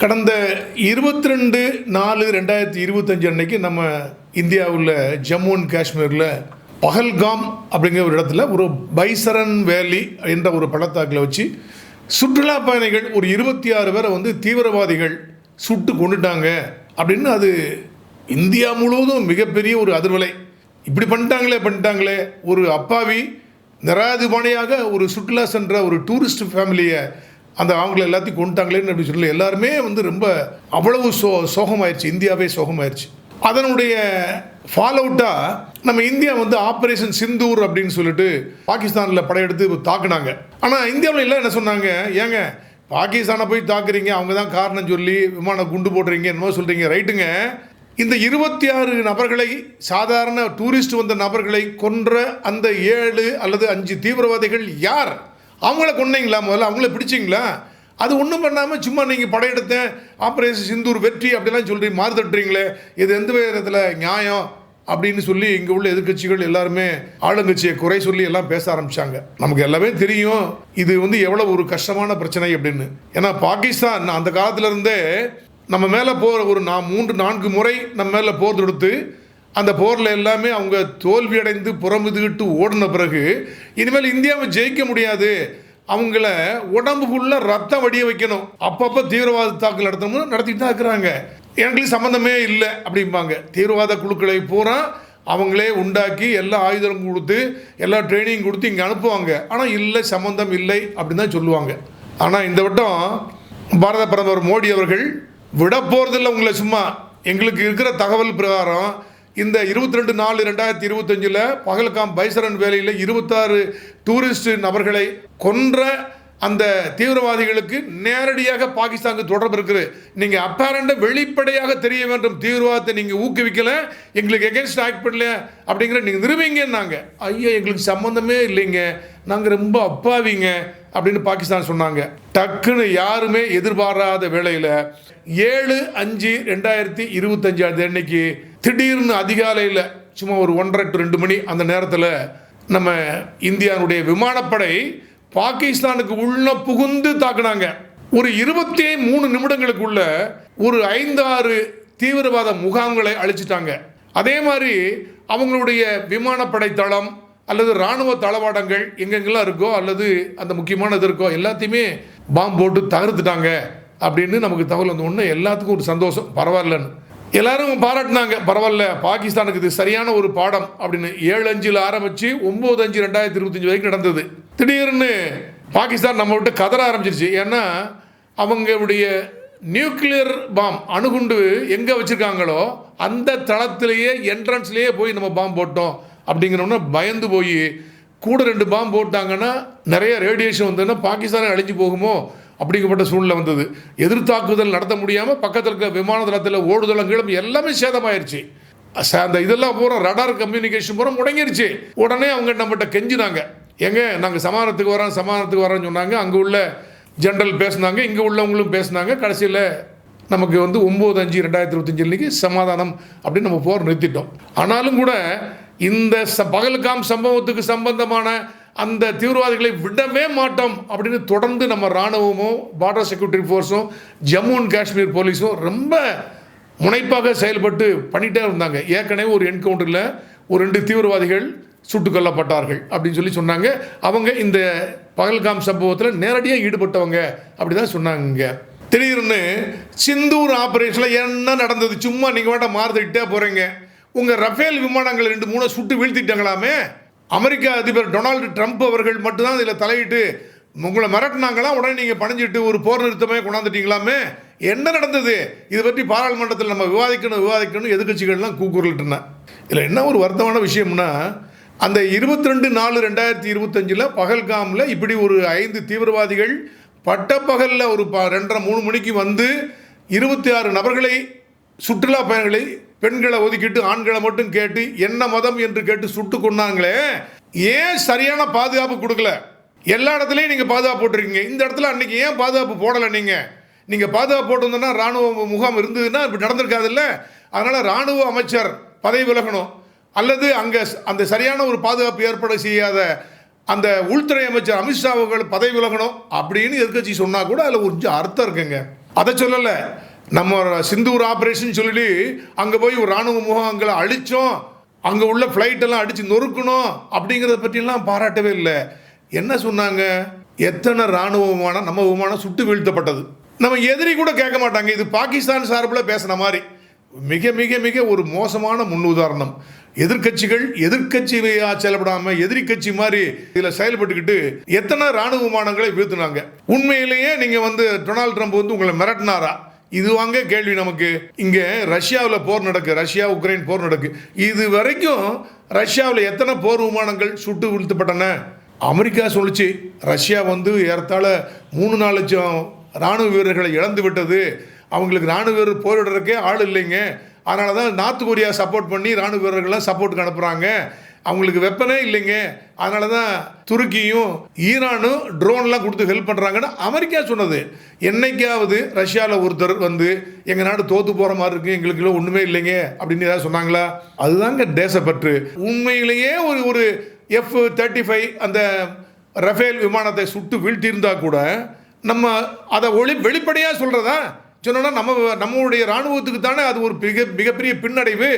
கடந்த இருபத்தி ரெண்டு நாலு ரெண்டாயிரத்தி இருபத்தஞ்சு அன்னைக்கு நம்ம இந்தியாவில் ஜம்மு அண்ட் காஷ்மீரில் பஹல்காம் அப்படிங்கிற ஒரு இடத்துல ஒரு பைசரன் வேலி என்ற ஒரு பள்ளத்தாக்கில் வச்சு சுற்றுலா பயணிகள் ஒரு இருபத்தி ஆறு பேரை வந்து தீவிரவாதிகள் சுட்டு கொண்டுட்டாங்க அப்படின்னு அது இந்தியா முழுவதும் மிகப்பெரிய ஒரு அதிர்வலை. இப்படி பண்ணிட்டாங்களே பண்ணிட்டாங்களே. ஒரு அப்பாவி நிராதிபாணியாக ஒரு சுற்றுலா சென்ற ஒரு டூரிஸ்ட் ஃபேமிலியை அந்த அவங்கள எல்லாத்தையும் கொண்டுட்டாங்களேன்னு அப்படி சொல்லி எல்லாருமே வந்து ரொம்ப அவ்வளவு சோ சோகமாயிருச்சு. இந்தியாவே சோகமாயிருச்சு. அதனுடைய ஃபாலோ அவுட்டாக நம்ம இந்தியா வந்து ஆப்ரேஷன் சிந்தூர் அப்படின்னு சொல்லிட்டு பாகிஸ்தானில் படையெடுத்து தாக்குனாங்க. ஆனால் இந்தியாவில் எல்லாம் என்ன சொன்னாங்க? ஏங்க பாகிஸ்தானை போய் தாக்குறீங்க அவங்க தான் காரணம் சொல்லி விமானம் குண்டு போடுறீங்க என்னமோ சொல்கிறீங்க ரைட்டுங்க. இந்த இருபத்தி ஆறு நபர்களை சாதாரண டூரிஸ்ட் வந்த நபர்களை கொன்ற அந்த ஏழு அல்லது அஞ்சு தீவிரவாதிகள் யார்? அவங்கள கொண்டீங்களா முதல்ல? அவங்கள பிடிச்சிங்களா? அது ஒன்றும் பண்ணாமல் சும்மா நீங்கள் படையெடுத்தேன். ஆப்ரேஷன் சிந்தூர் வெற்றி அப்படிலாம் சொல்லி மாறு தட்டுறீங்களே. இது எந்த விதத்தில் நியாயம் அப்படின்னு சொல்லி இங்கே உள்ள எதிர்க்கட்சிகள் எல்லாருமே ஆளுங்கட்சியை குறை சொல்லி எல்லாம் பேச ஆரம்பிச்சாங்க. நமக்கு எல்லாமே தெரியும். இது வந்து எவ்வளோ ஒரு கஷ்டமான பிரச்சனை அப்படின்னு. ஏன்னா பாகிஸ்தான் அந்த காலத்துல இருந்தே நம்ம மேலே போகிற ஒரு நான் மூன்று நான்கு முறை நம்ம மேலே போர் தொடுத்து அந்த போரில் எல்லாமே அவங்க தோல்வியடைந்து புறமுதுகிட்டு ஓடின பிறகு இனிமேல் இந்தியாவை ஜெயிக்க முடியாது. அவங்கள உடம்புக்குள்ள ரத்தம் வடிய வைக்கணும். அப்பப்போ தீவிரவாத தாக்கல் நடத்தணும் நடத்திட்டு தான் இருக்கிறாங்க. எங்களுக்கு சம்மந்தமே இல்லை அப்படிம்பாங்க. தீவிரவாத குழுக்களை பூரா அவங்களே உண்டாக்கி எல்லா ஆயுதம் கொடுத்து எல்லா ட்ரைனிங் கொடுத்து இங்கே அனுப்புவாங்க. ஆனால் இல்லை சம்மந்தம் இல்லை அப்படின்னு தான் சொல்லுவாங்க. ஆனால் இந்த வட்டம் பாரத பிரதமர் மோடி அவர்கள் விட போகிறதில்ல உங்களை சும்மா. எங்களுக்கு இருக்கிற தகவல் பிரகாரம் இந்த இருபத்தி ரெண்டு நாலு ரெண்டாயிரத்தி இருபத்தஞ்சில் பகல்காம் பைசரன் வேலையில் இருபத்தாறு டூரிஸ்ட் நபர்களை கொன்ற அந்த தீவிரவாதிகளுக்கு நேரடியாக பாகிஸ்தானுக்கு தொடர்பு இருக்குது. நீங்கள் அப்பேரண்ட வெளிப்படையாக தெரிய வேண்டும். தீவிரவாதத்தை நீங்கள் ஊக்குவிக்கலை. எங்களுக்கு எகென்ஸ்ட் ஆக்ட் பண்ணல அப்படிங்கிற நீங்கள் நிறுவீங்கன்னாங்க. ஐயோ எங்களுக்கு சம்மந்தமே இல்லைங்க. நாங்கள் ரொம்ப அப்பாவிங்க அப்படின்னு பாகிஸ்தான் சொன்னாங்க. டக்குன்னு யாருமே எதிர்பாராத வேளையில் ஏழு அஞ்சு ரெண்டாயிரத்தி இருபத்தஞ்சாவது அன்னைக்கு திடீர்னு அதிகாலையில் சும்மா ஒரு ஒன்றரை டு ரெண்டு மணி அந்த நேரத்தில் நம்ம இந்தியாவுடைய விமானப்படை பாகிஸ்தானுக்கு உள்ள புகுந்து தாக்குனாங்க. ஒரு இருபத்தி மூணு நிமிடங்களுக்குள்ள ஒரு ஐந்தாறு தீவிரவாத முகாம்களை அழிச்சிட்டாங்க. அதே மாதிரி அவங்களுடைய விமானப்படை தளம் அல்லது இராணுவ தளவாடங்கள் எங்கெங்கெல்லாம் இருக்கோ அல்லது அந்த முக்கியமானது இருக்கோ எல்லாத்தையுமே பாம்பு போட்டு தகர்த்துட்டாங்க. அப்படின்னு நமக்கு தகவல் வந்த ஒன்று எல்லாத்துக்கும் ஒரு சந்தோஷம். பரவாயில்லன்னு. எல்லாரும் பாராட்டினாங்க. பரவாயில்ல பாகிஸ்தானுக்கு இது சரியான ஒரு பாடம் அப்படின்னு ஏழு அஞ்சில் ஆரம்பித்து ஒம்பது அஞ்சு ரெண்டாயிரத்தி இருபத்தஞ்சி வரைக்கும் நடந்தது. திடீர்னு பாகிஸ்தான் நம்ம விட்டு கதற ஆரம்பிச்சிருச்சு. ஏன்னா அவங்களுடைய நியூக்ளியர் பாம் அணுகுண்டு எங்கே வச்சுருக்காங்களோ அந்த தளத்திலேயே என்ட்ரன்ஸ்லேயே போய் நம்ம பாம் போட்டோம் அப்படிங்கிறோன்னா பயந்து போய் கூட ரெண்டு பாம் போட்டாங்கன்னா நிறைய ரேடியேஷன் வந்ததுன்னா பாகிஸ்தானே அழிஞ்சு போகுமோ? அப்படிங்கப்பட்ட சூழ்நிலை வந்தது. எதிர்த்தாக்குதல் நடத்த முடியாமல் பக்கத்தில் இருக்க விமான தளத்தில் ஓடுதளங்களும் எல்லாமே சேதமாயிருச்சு. அந்த இதெல்லாம் பூரா ரடார் கம்யூனிகேஷன் பூரா முடங்கிருச்சு. உடனே அவங்க நம்மகிட்ட கெஞ்சினாங்க. எங்க நாங்கள் சமாதானத்துக்கு வரோம் சமாதானத்துக்கு வரோம்னு சொன்னாங்க. அங்கே உள்ள ஜென்ரல் பேசுனாங்க இங்கே உள்ளவங்களும் பேசுனாங்க. கடைசியில் நமக்கு வந்து ஒம்பது அஞ்சு ரெண்டாயிரத்தி இருபத்தஞ்சு அன்னைக்கு சமாதானம் அப்படின்னு நம்ம போர் நிறுத்திட்டோம். ஆனாலும் கூட இந்த ச பகல்காம் சம்பவத்துக்கு சம்பந்தமான அந்த தீவிரவாதிகளை விடவே மாட்டோம் அப்படின்னு தொடர்ந்து நம்ம இராணுவமும் பார்டர் செக்யூரிட்டி ஃபோர்ஸும் ஜம்மு அண்ட் காஷ்மீர் போலீஸும் ரொம்ப முனைப்பாக செயல்பட்டு பண்ணிட்டே இருந்தாங்க. ஏற்கனவே ஒரு என்கவுண்டரில் ஒரு ரெண்டு தீவிரவாதிகள் சுட்டுக் கொல்லப்பட்டார்கள் அப்படின்னு சொல்லி சொன்னாங்க. அவங்க இந்த பகல்காம் சம்பவத்தில் நேரடியாக ஈடுபட்டவங்க அப்படி தான் சொன்னாங்க. திடீர்னு சிந்தூர் ஆப்ரேஷனில் என்ன நடந்தது? சும்மா நீங்கள் வேண்டாம் மாறுதிட்டே போகிறீங்க உங்கள் ரஃபேல் விமானங்கள் ரெண்டு மூணு சுட்டு வீழ்த்திட்டாங்களாமே? அமெரிக்க அதிபர் டொனால்டு ட்ரம்ப் அவர்கள் மட்டும்தான் இதில் தலையிட்டு உங்களை மிரட்டினாங்களா? உடனே நீங்கள் பணிஞ்சிட்டு ஒரு போர் நிறுத்தமே கொண்டாந்துட்டீங்களாமே? என்ன நடந்தது? இது பற்றி பாராளுமன்றத்தில் நம்ம விவாதிக்கணும் விவாதிக்கணும் எதிர்க்கட்சிகள்லாம் கூக்குரலிட்டுனேன் இதில் என்ன ஒரு வருத்தமான விஷயம்னா அந்த இருபத்தி ரெண்டு நாலு ரெண்டாயிரத்தி இருபத்தஞ்சில் பகல்காமில் இப்படி ஒரு ஐந்து தீவிரவாதிகள் பட்டப்பகலில் ஒரு ப ரெண்டரை மூணு மணிக்கு வந்து இருபத்தி ஆறு நபர்களை சுற்றுலா பயணிகளை பெண்களை ஒதுக்கிட்டு ஆண்களை மட்டும் கேட்டு என்ன மதம் என்று கேட்டு சுட்டு கொண்டாங்களே ஏன் சரியான பாதுகாப்பு கொடுக்கல? எல்லா இடத்துலையும் நீங்கள் பாதுகாப்பு போட்டிருக்கீங்க. இந்த இடத்துல அன்னைக்கு ஏன் பாதுகாப்பு போடலை நீங்கள் நீங்கள் பாதுகாப்பு போட்டிருந்தோன்னா ராணுவ முகாம் இருந்ததுன்னா இப்படி நடந்திருக்காதுல்ல? அதனால் ராணுவ அமைச்சர் பதவி விலகணும். அல்லது அங்கே அந்த சரியான ஒரு பாதுகாப்பு ஏற்பாடு செய்யாத அந்த உள்துறை அமைச்சர் அமித்ஷா அவர்கள் பதவி விலகணும் அப்படின்னு எதிர்க்கட்சி சொன்னால் கூட அதில் கொஞ்சம் அர்த்தம் இருக்குங்க. அதை சொல்லலை. நம்ம சிந்தூர் ஆப்ரேஷன் சொல்லி அங்கே போய் ஒரு ராணுவ முகாம்களை அழித்தோம் அங்கே உள்ள ஃப்ளைட்டெல்லாம் அடித்து நொறுக்கணும் அப்படிங்கிறத பற்றிலாம் பாராட்டவே இல்லை. என்ன சொன்னாங்க? எத்தனை ராணுவ விமானம் நம்ம விமானம் சுட்டு வீழ்த்தப்பட்டது. நம்ம எதிரி கூட கேட்க மாட்டாங்க. இது பாகிஸ்தான் சார்பில் பேசின மாதிரி. மிக மிக மிக ஒரு மோசமான முன்னுதாரணம். எதிர்க்கட்சிகள் எதிர்க்கட்சியா செயல்படாமல் எதிரி கட்சி மாதிரி இதில் செயல்பட்டுக்கிட்டு எத்தனை ராணுவ விமானங்களை வீழ்த்தினாங்க. உண்மையிலேயே நீங்கள் வந்து டொனால்ட் ட்ரம்ப் வந்து உங்களை மிரட்டினாரா? இது வாங்க கேள்வி நமக்கு. இங்க ரஷ்யாவில் போர் நடக்கு ரஷ்யா உக்ரைன் போர் நடக்கு. இது வரைக்கும் ரஷ்யாவில் எத்தனை போர் விமானங்கள் சுட்டு வீழ்த்தப்பட்டன? அமெரிக்கா சொல்லிச்சு ரஷ்யா வந்து ஏறத்தாழ மூணு நாலு லட்சம் ராணுவ வீரர்களை இழந்து விட்டது. அவங்களுக்கு ராணுவ வீரர் போரிடுறதுக்கே ஆள் இல்லைங்க. அதனால தான் நார்த் கொரியா சப்போர்ட் பண்ணி ராணுவ வீரர்கள்லாம் சப்போர்ட்டுக்கு அனுப்புகிறாங்க அவங்களுக்கு வெப்பனே இல்லைங்க. அதனால தான் துருக்கியும் ஈரானும் ட்ரோன்லாம் கொடுத்து ஹெல்ப் பண்ணுறாங்கன்னு அமெரிக்கா சொன்னது. என்னைக்காவது ரஷ்யாவில் ஒருத்தர் வந்து எங்கள் நாடு தோற்று போகிற மாதிரி இருக்குது எங்களுக்குள்ள ஒன்றுமே இல்லைங்க அப்படின்னு ஏதாவது சொன்னாங்களா? அதுதாங்க தேசப்பற்று. உண்மையிலேயே ஒரு ஒரு எஃப் தேர்ட்டி ஃபைவ் அந்த ரஃபேல் விமானத்தை சுட்டு வீழ்த்தியிருந்தா கூட நம்ம அதை ஒளி வெளிப்படையாக சொல்கிறதா சொன்னோன்னா நம்ம நம்மளுடைய இராணுவத்துக்கு தானே அது ஒரு மிக மிகப்பெரிய பின்னடைவு.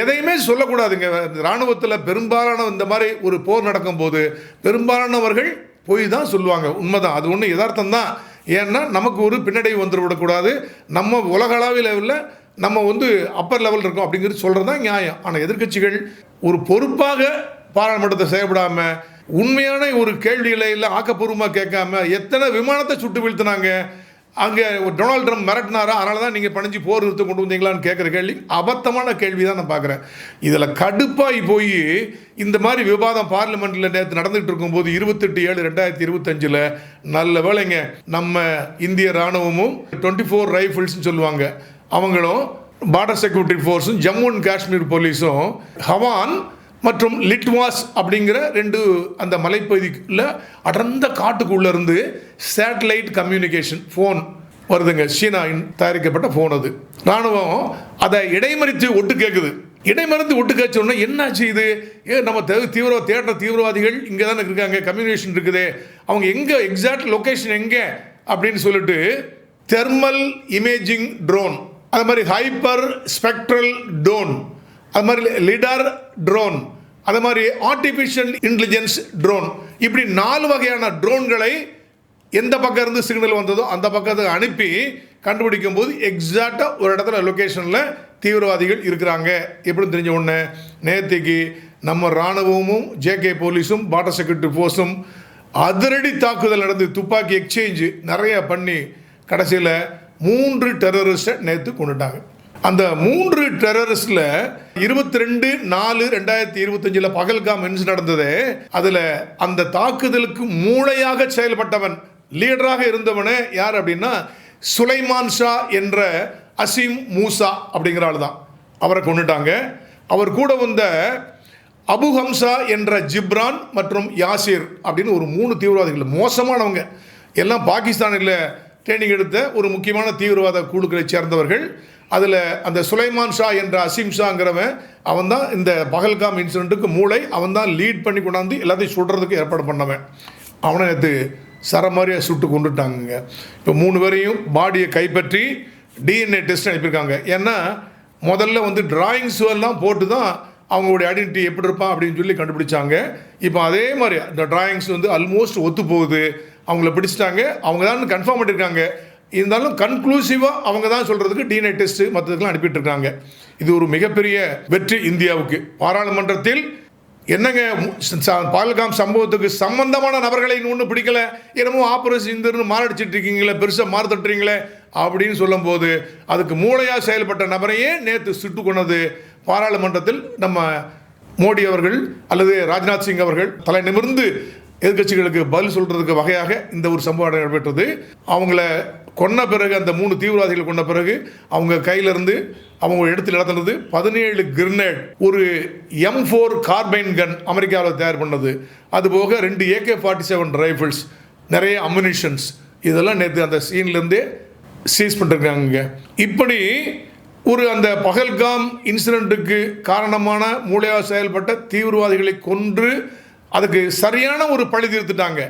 எதையுமே சொல்லக்கூடாதுங்க. இராணுவத்தில் பெரும்பாலான இந்த மாதிரி ஒரு போர் நடக்கும்போது பெரும்பாலானவர்கள் போய் தான் சொல்லுவாங்க. உண்மைதான். அது ஒன்று யதார்த்தம் தான் ஏன்னா நமக்கு ஒரு பின்னடைவு வந்துவிடக்கூடாது. நம்ம உலக அளவில் உள்ள நம்ம வந்து அப்பர் லெவல் இருக்கோம் அப்படிங்கிறது சொல்கிறது தான் நியாயம். ஆனால் எதிர்க்கட்சிகள் ஒரு பொறுப்பாக பாராளுமன்றத்தை செயல்படாமல் உண்மையான ஒரு கேள்விகளை இல்லை ஆக்கப்பூர்வமாக கேட்காம எத்தனை விமானத்தை சுட்டு வீழ்த்தினாங்க அங்கே டொனால்ட் ட்ரம்ப் மிரட்டினாரா? அதனால தான் நீங்கள் பணிஞ்சு போர் நிறுத்தம் கொண்டு வந்தீங்களான்னு கேட்குற கேள்வி. அபத்தமான கேள்வி தான் நான் பார்க்குறேன் இதில் கடுப்பாகி போய் இந்த மாதிரி விவாதம் பார்லிமெண்ட்டில் நேற்று நடந்துகிட்டு இருக்கும்போது இருபத்தெட்டு ஏழு ரெண்டாயிரத்தி இருபத்தஞ்சில் நல்ல வேலைங்க நம்ம இந்திய இராணுவமும் டுவெண்ட்டி ஃபோர் ரைஃபிள்ஸ்னு சொல்லுவாங்க. அவங்களும் பார்டர் செக்யூரிட்டி ஃபோர்ஸும் ஜம்மு அண்ட் காஷ்மீர் போலீஸும் ஹவான் மற்றும் லிட்வாஸ் அப்படிங்கிற ரெண்டு அந்த மலைப்பகுதிக்குள்ள அடர்ந்த காட்டுக்குள்ளேருந்து சேட்டலைட் கம்யூனிகேஷன் ஃபோன் வருதுங்க. சீனா தயாரிக்கப்பட்ட ஃபோன் அது. ராணுவம் அதை இடைமறித்து ஒட்டு கேட்குது இடைமறித்து ஒட்டு கேட்சோன்னா என்னாச்சு இது? ஏ நம்ம தீவிர தேடுற தீவிரவாதிகள் இங்கே தானே இருக்காங்க கம்யூனிகேஷன் இருக்குது. அவங்க எங்கே எக்ஸாக்ட் லொக்கேஷன் எங்கே? அப்படின்னு சொல்லிட்டு தெர்மல் இமேஜிங் ட்ரோன் அது மாதிரி ஹைப்பர் ஸ்பெக்ட்ரல் ட்ரோன் அது மாதிரி லிடார் ட்ரோன் அது மாதிரி ஆர்டிஃபிஷியல் இன்டெலிஜென்ஸ் ட்ரோன் இப்படி நாலு வகையான ட்ரோன்களை எந்த பக்கம் இருந்து சிக்னல் வந்ததோ அந்த பக்கத்துக்கு அனுப்பி கண்டுபிடிக்கும் போது எக்ஸாக்டாக ஒரு இடத்துல லொக்கேஷனில் தீவிரவாதிகள் இருக்கிறாங்க. எப்படின்னு தெரிஞ்ச உடனே நேத்திக்கு நம்ம இராணுவமும் ஜேகே போலீஸும் பார்டர் செக்யூரிட்டி ஃபோர்ஸும் அதிரடி தாக்குதல் நடந்து துப்பாக்கி எக்ஸ்சேஞ்சு நிறைய பண்ணி கடைசியில் மூன்று டெரரிஸ்ட்டை நேற்று கொண்டுட்டாங்க. அந்த மூன்று டெரரிஸ்டில் இருபத்தி ரெண்டு நாலு ரெண்டாயிரத்தி இருபத்தஞ்சில் பகல்காம் இன்ஸ் நடந்தது. அதில் அந்த தாக்குதலுக்கு மூளையாக செயல்பட்டவன் லீடராக இருந்தவனே யார் அப்படின்னா சுலைமான் ஷா என்ற அசீம் மூசா அப்படிங்கிற ஆள் தான் அவரை கொண்டுட்டாங்க அவர் கூட வந்த அபு ஹம்சா என்ற ஜிப்ரான் மற்றும் யாசிர் அப்படின்னு ஒரு மூணு தீவிரவாதிகள் மோசமானவங்க. எல்லாம் பாகிஸ்தானில் ட்ரைனிங் எடுத்த ஒரு முக்கியமான தீவிரவாத குழுக்களைச் சேர்ந்தவர்கள். அதில் அந்த சுலைமான் ஷா என்ற அசீம் ஷாங்கிறவன் அவன் தான் இந்த பகல்காம் இன்சிடென்ட்டுக்கு மூளை அவன் தான் லீட் பண்ணி கொண்டாந்து எல்லாத்தையும் சுடுறதுக்கு ஏற்பாடு பண்ணவன். அவனை நேற்று சரமாரியாக சுட்டு கொண்டுட்டாங்க இப்போ மூணு பேரையும் பாடியை கைப்பற்றி டிஎன்ஏ டெஸ்ட் அனுப்பியிருக்காங்க. ஏன்னா முதல்ல வந்து டிராயிங்ஸ் எல்லாம் போட்டு தான் அவங்களுடைய ஐடென்டிட்டி எப்படி இருப்பான் அப்படின்னு சொல்லி கண்டுபிடிச்சாங்க. இப்போ அதே மாதிரி இந்த டிராயிங்ஸ் வந்து ஆல்மோஸ்ட் ஒத்து போகுது அவங்கள பிடிச்சிட்டாங்க அவங்க தான் கன்ஃபார்ம் பண்ணியிருக்காங்க இருந்தாலும் கன்க்ளூசிவாக அவங்க தான் சொல்கிறதுக்கு டிஎன்ஏ டெஸ்ட்டு மற்றதுக்கெலாம் அனுப்பிட்டுருக்காங்க. இது ஒரு மிகப்பெரிய வெற்றி இந்தியாவுக்கு. பாராளுமன்றத்தில் என்னங்க பால்காம் சம்பவத்துக்கு சம்பந்தமான நபர்களை ஒன்றும் பிடிக்கல? என்னமோ ஆப்ரேஷன் இந்தர்னு மாரடிச்சிட்டு இருக்கீங்களே பெருசாக மாறு தட்டுறீங்களே? அப்படின்னு சொல்லும்போது அதுக்கு மூளையாக செயல்பட்ட நபரையே நேற்று சுட்டு கொண்டது பாராளுமன்றத்தில் நம்ம மோடி அவர்கள் அல்லது ராஜ்நாத் சிங் அவர்கள். தலை நிமிர்ந்து எதிர்க்கட்சிகளுக்கு பதில் சொல்றதுக்கு வகையாக இந்த ஒரு சம்பவம் நடைபெற்றது. அவங்கள கொன்ன பிறகு அந்த மூணு தீவிரவாதிகள் கொண்ட பிறகு அவங்க கையிலிருந்து அவங்க எடுத்து நடத்துனது பதினேழு கிரினேட் ஒரு எம் ஃபோர் கார்பைன் கன் அமெரிக்காவில் தயார் பண்ணது. அதுபோக ரெண்டு ஏகே ஃபார்ட்டி செவன் ரைஃபிள்ஸ் நிறைய அம்யூனிஷன்ஸ் இதெல்லாம் நேற்று அந்த சீன்லேருந்தே சீஸ் பண்ணிருக்காங்க. இப்படி ஒரு அந்த பகல்காம் இன்சிடெண்ட்டுக்கு காரணமான மூளையாக செயல்பட்ட தீவிரவாதிகளை கொன்று அதுக்கு சரியான ஒரு பழி தீர்த்துட்டாங்க.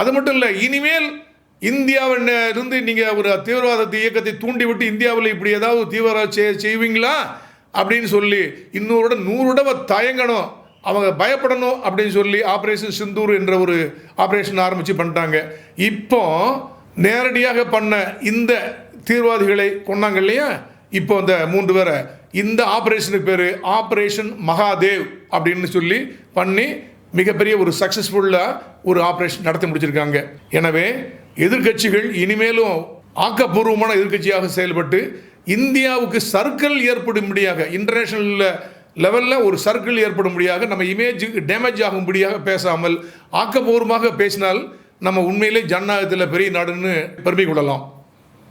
அது மட்டும் இல்லை இனிமேல் இந்தியாவில் இருந்து நீங்கள் ஒரு தீவிரவாத இயக்கத்தை தூண்டிவிட்டு இந்தியாவில் இப்படி ஏதாவது தீவிரவாத செய் செய்வீங்களா? அப்படின்னு சொல்லி இன்னொரு நூறு தடவை தயங்கணும். அவங்க பயப்படணும் அப்படின்னு சொல்லி ஆப்ரேஷன் சிந்தூர் என்ற ஒரு ஆப்ரேஷன் ஆரம்பித்து பண்ணிட்டாங்க. இப்போ நேரடியாக பண்ண இந்த தீவிரவாதிகளை கொண்டாங்க இல்லையா? இப்போ இந்த மூன்று பேரை. இந்த ஆப்ரேஷனுக்கு பேர் ஆப்ரேஷன் மகாதேவ் அப்படின்னு சொல்லி பண்ணி மிகப்பெரிய ஒரு சக்ஸஸ்ஃபுல்லாக ஒரு ஆப்ரேஷன் நடத்தி முடிச்சிருக்காங்க. எனவே எதிர்க்கட்சிகள் இனிமேலும் ஆக்கப்பூர்வமான எதிர்க்கட்சியாக செயல்பட்டு இந்தியாவுக்கு சர்க்கிள் ஏற்படும்படியாக இன்டர்நேஷனல் லெவலில் ஒரு சர்க்கிள் ஏற்படும்படியாக நம்ம இமேஜ் டேமேஜ் ஆகும்படியாக பேசாமல் ஆக்கப்பூர்வமாக பேசினால் நம்ம உண்மையிலே ஜனநாயகத்தில் பெரிய நாடுன்னு பெருமை கொள்ளலாம்.